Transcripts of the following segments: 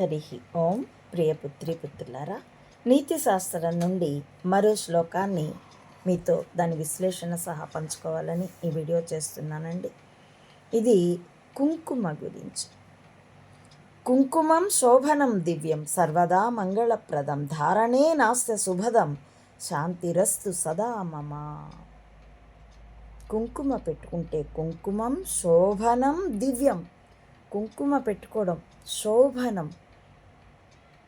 హరి ఓం ప్రియపుత్రి పుత్రులారా నీతి శాస్త్రం నుండి మరో శ్లోకాన్ని మీతో దాని విశ్లేషణ సహా పంచుకోవాలని ఈ వీడియో చేస్తున్నానండి. ఇది కుంకుమ గురించి. కుంకుమం శోభనం దివ్యం సర్వదా మంగళప్రదం ధారణే నాస్త శుభదం శాంతిరస్తు సదా మమ. కుంకుమ పెట్టుకుంటే కుంకుమం శోభనం దివ్యం. కుంకుమ పెట్టుకోవడం శోభనం.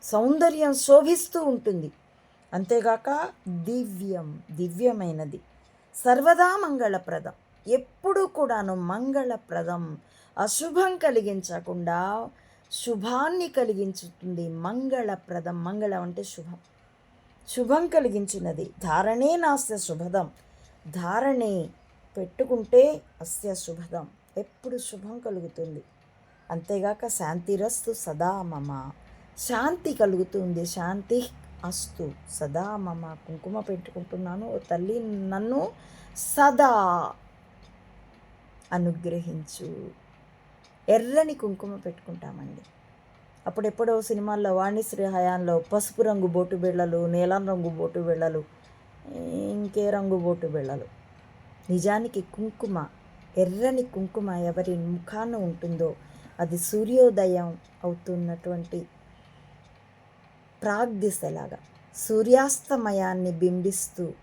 సౌందర్యం శోభిస్తూ ఉంటుంది. అంతేగాక దివ్యం దివ్యమైనది. సర్వదా మంగళప్రదం. ఎప్పుడూ కూడాను మంగళప్రదం. అశుభం కలిగించకుండా శుభాన్ని కలిగించుతుంది మంగళప్రదం. మంగళం అంటే శుభం. శుభం కలిగించినది ధారణే నాస్య శుభదం. ధారణే పెట్టుకుంటే అస్య శుభదం. ఎప్పుడు శుభం కలుగుతుంది. అంతేగాక శాంతిరస్తు సదా మమ. శాంతి కలుగుతుంది. శాంతి అస్తు. సదా మమ కుంకుమ పెట్టుకుంటున్నాను. ఓ తల్లి నన్ను సదా అనుగ్రహించు. ఎర్రని కుంకుమ పెట్టుకుంటామండి. అప్పుడెప్పుడో సినిమాల్లో వాణిశ్రీ హయాంలో పసుపు రంగు బోటు బిళ్ళలు నీలం రంగు బోటు బిళ్ళలు ఇంకే రంగు బోటు బిళ్ళలు. నిజానికి కుంకుమ ఎర్రని కుంకుమ ఎవరి ముఖాన ఉంటుందో అది సూర్యోదయం అవుతున్నటువంటి ప్రాగ్ దిశలాగా సూర్యాస్తమయాన్ని బింబిస్తూ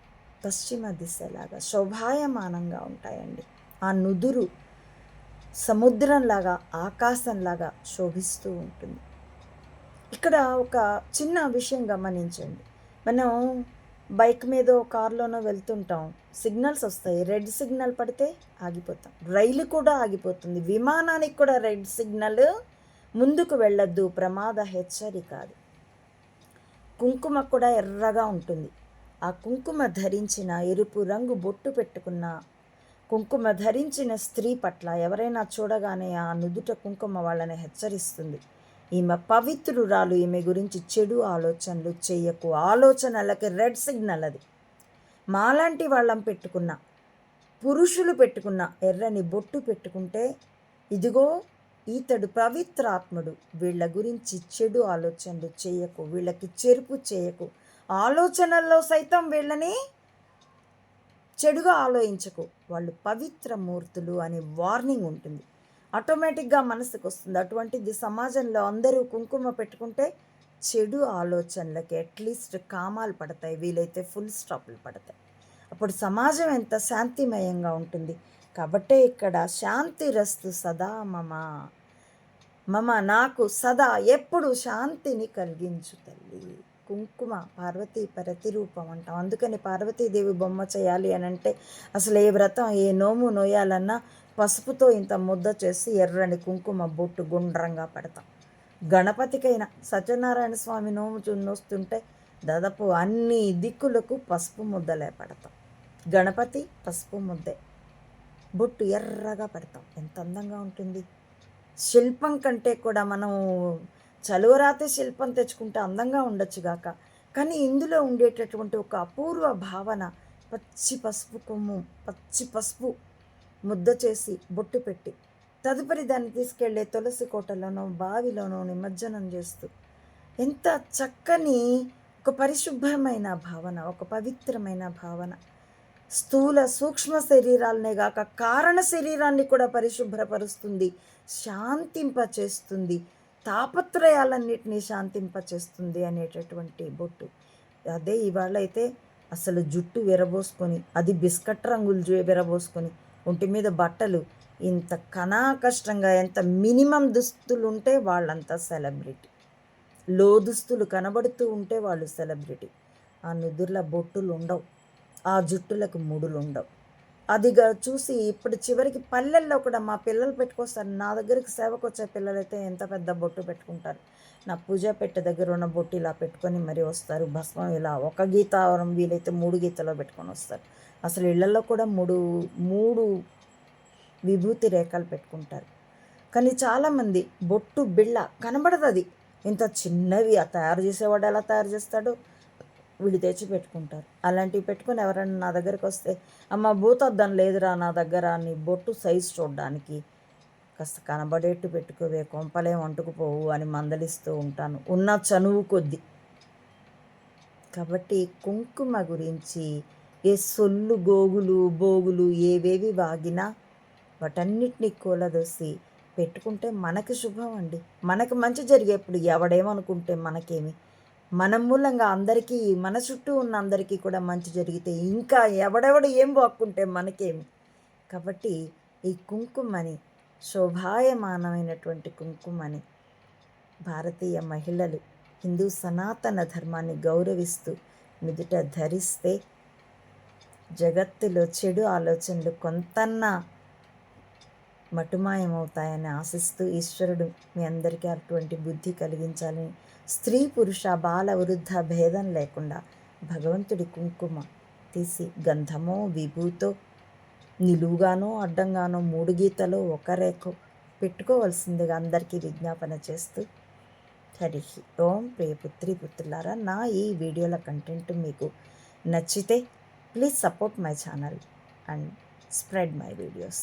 పశ్చిమ దిశలాగా శోభాయమానంగా ఉంటాయండి. ఆ నుదురు సముద్రంలాగా ఆకాశంలాగా శోభిస్తూ ఉంటుంది. ఇక్కడ ఒక చిన్న విషయం గమనించండి. మనం బైక్ మీద కారులోనో వెళ్తుంటాం సిగ్నల్స్ వస్తాయి రెడ్ సిగ్నల్ పడితే ఆగిపోతాం. రైలు కూడా ఆగిపోతుంది. విమానానికి కూడా రెడ్ సిగ్నల్ ముందుకు వెళ్ళొద్దు ప్రమాద హెచ్చరిక అది. కుంకుమ కూడా ఎర్రగా ఉంటుంది. ఆ కుంకుమ ధరించిన ఎరుపు రంగు బొట్టు పెట్టుకున్న కుంకుమ ధరించిన స్త్రీ పట్ల ఎవరైనా చూడగానే ఆ నుదుట కుంకుమ వాళ్ళని హెచ్చరిస్తుంది. ఈమె పవిత్రురాలు ఈమె గురించి చెడు ఆలోచనలు చేయకు. ఆలోచనలకి రెడ్ సిగ్నల్ అది. మాలాంటి వాళ్ళం పెట్టుకున్న పురుషులు పెట్టుకున్న ఎర్రని బొట్టు పెట్టుకుంటే ఇదిగో ఇతడు పవిత్రాత్ముడు. వీళ్ళ గురించి చెడు ఆలోచనలు చేయకు వీళ్ళకి చెరుపు చేయకు. ఆలోచనల్లో సైతం వీళ్ళని చెడుగా ఆలోచించకు. వాళ్ళు పవిత్ర మూర్తులు అనే వార్నింగ్ ఉంటుంది. ఆటోమేటిక్గా మనసుకు వస్తుంది. అటువంటిది సమాజంలో అందరూ కుంకుమ పెట్టుకుంటే చెడు ఆలోచనలకి అట్లీస్ట్ కామాలు పడతాయి. వీలైతే ఫుల్ స్టాప్లు పడతాయి. అప్పుడు సమాజం ఎంత శాంతిమయంగా ఉంటుంది. కాబట్టే ఇక్కడ శాంతి రస్తు సదా మమ. మమ నాకు సదా ఎప్పుడు శాంతిని కలిగించు తల్లి. కుంకుమ పార్వతీ ప్రతిరూపం అంటాం. అందుకని పార్వతీదేవి బొమ్మ చేయాలి అని అంటే అసలు ఏ వ్రతం ఏ నోము నోయాలన్నా పసుపుతో ఇంత ముద్ద చేసి ఎర్రని కుంకుమ బొట్టు గుండ్రంగా పెడతాం. గణపతికైనా సత్యనారాయణ స్వామి నోము చున్నొస్తుంటే దాదాపు అన్ని దిక్కులకు పసుపు ముద్దలే పెడతాం. గణపతి పసుపు ముద్దే. బొట్టు ఎర్రగా పెడతాం. ఎంత అందంగా ఉంటుంది. శిల్పం కంటే కూడా మనం చలువరాతే శిల్పం తెచ్చుకుంటే అందంగా ఉండొచ్చుగాక కానీ ఇందులో ఉండేటటువంటి ఒక అపూర్వ భావన పచ్చి పసుపు కొమ్ము పచ్చి పసుపు ముద్ద చేసి బొట్టు పెట్టి తదుపరి దాన్ని తీసుకెళ్ళే తులసి కోటలోనో బావిలోనో నిమజ్జనం చేస్తూ ఎంత చక్కని ఒక పరిశుభ్రమైన భావన ఒక పవిత్రమైన భావన. స్థూల సూక్ష్మ శరీరాలనే గాక కారణ శరీరాన్ని కూడా పరిశుభ్రపరుస్తుంది శాంతింపచేస్తుంది తాపత్రయాలన్నిటినీ శాంతింపచేస్తుంది అనేటటువంటి బొట్టు. అదే ఇవాళ అయితే అసలు జుట్టు విరబోసుకొని అది బిస్కట్ రంగులు విరబోసుకొని ఒంటి మీద బట్టలు ఇంత కనా కష్టంగా ఎంత మినిమం దుస్తులు ఉంటే వాళ్ళంతా సెలబ్రిటీ. లో దుస్తులు కనబడుతూ ఉంటే వాళ్ళు సెలబ్రిటీ. ఆ నుదుర్ల బొట్టులు ఉండవు ఆ జుట్టులకు ముడులు ఉండవు అదిగా చూసి ఇప్పుడు చివరికి పల్లెల్లో కూడా మా పిల్లలు పెట్టుకొస్తారు. నా దగ్గరికి సేవకు వచ్చే పిల్లలైతే ఎంత పెద్ద బొట్టు పెట్టుకుంటారు. నా పూజ పెట్టె దగ్గర ఉన్న బొట్టు ఇలా పెట్టుకొని మరీ వస్తారు. భస్మం ఇలా ఒక గీతావరం వీలైతే మూడు గీతలో పెట్టుకొని వస్తారు. అసలు ఇళ్ళలో కూడా మూడు మూడు విభూతి రేఖలు పెట్టుకుంటారు. కానీ చాలామంది బొట్టు బిళ్ళ కనబడదు అది ఇంత చిన్నవి ఆ తయారు చేసేవాడు ఎలా తయారు చేస్తాడో? వీళ్ళు తెచ్చి పెట్టుకుంటారు. అలాంటివి పెట్టుకొని ఎవరైనా నా దగ్గరికి వస్తే అమ్మ భూతద్దం లేదురా నా దగ్గర నీ బొట్టు సైజు చూడడానికి. కాస్త కనబడేట్టు పెట్టుకోవే కొంపలేం అంటుకుపోవు అని మందలిస్తూ ఉంటాను. ఉన్న చనువు కొద్ది. కాబట్టి కుంకుమ గురించి ఏ సొల్లు గోగులు బోగులు ఏవేవి వాగినా వాటన్నిటినీ కూలదోసి పెట్టుకుంటే మనకి శుభం అండి. మనకు మంచి జరిగేప్పుడు ఎవడేమనుకుంటే మనకేమి. మన మూలంగా అందరికీ మన చుట్టూ ఉన్న అందరికీ కూడా మంచి జరిగితే ఇంకా ఎవడెవడు ఏం వాక్కుంటే మనకేమి. కాబట్టి ఈ కుంకుమని శోభాయమానమైనటువంటి కుంకుమని భారతీయ మహిళలు హిందూ సనాతన ధర్మాన్ని గౌరవిస్తూ నుదుట ధరిస్తే జగత్తులో చెడు ఆలోచనలు కొంతన్నా మటుమాయమవుతాయని ఆశిస్తూ ఈశ్వరుడు మీ అందరికీ అటువంటి బుద్ధి కలిగించాలని స్త్రీ పురుష బాల వృద్ధ భేదం లేకుండా భగవంతుడి కుంకుమ తీసి గంధమో విభూతో నిలువుగానో అడ్డంగానో మూడు గీతలో ఒక రేఖ పెట్టుకోవాల్సిందిగా అందరికీ విజ్ఞాపన చేస్తూ హరి ఓం ప్రియపుత్రి పుత్రులారా నా ఈ వీడియోల కంటెంట్ మీకు నచ్చితే please support my channel and spread my videos.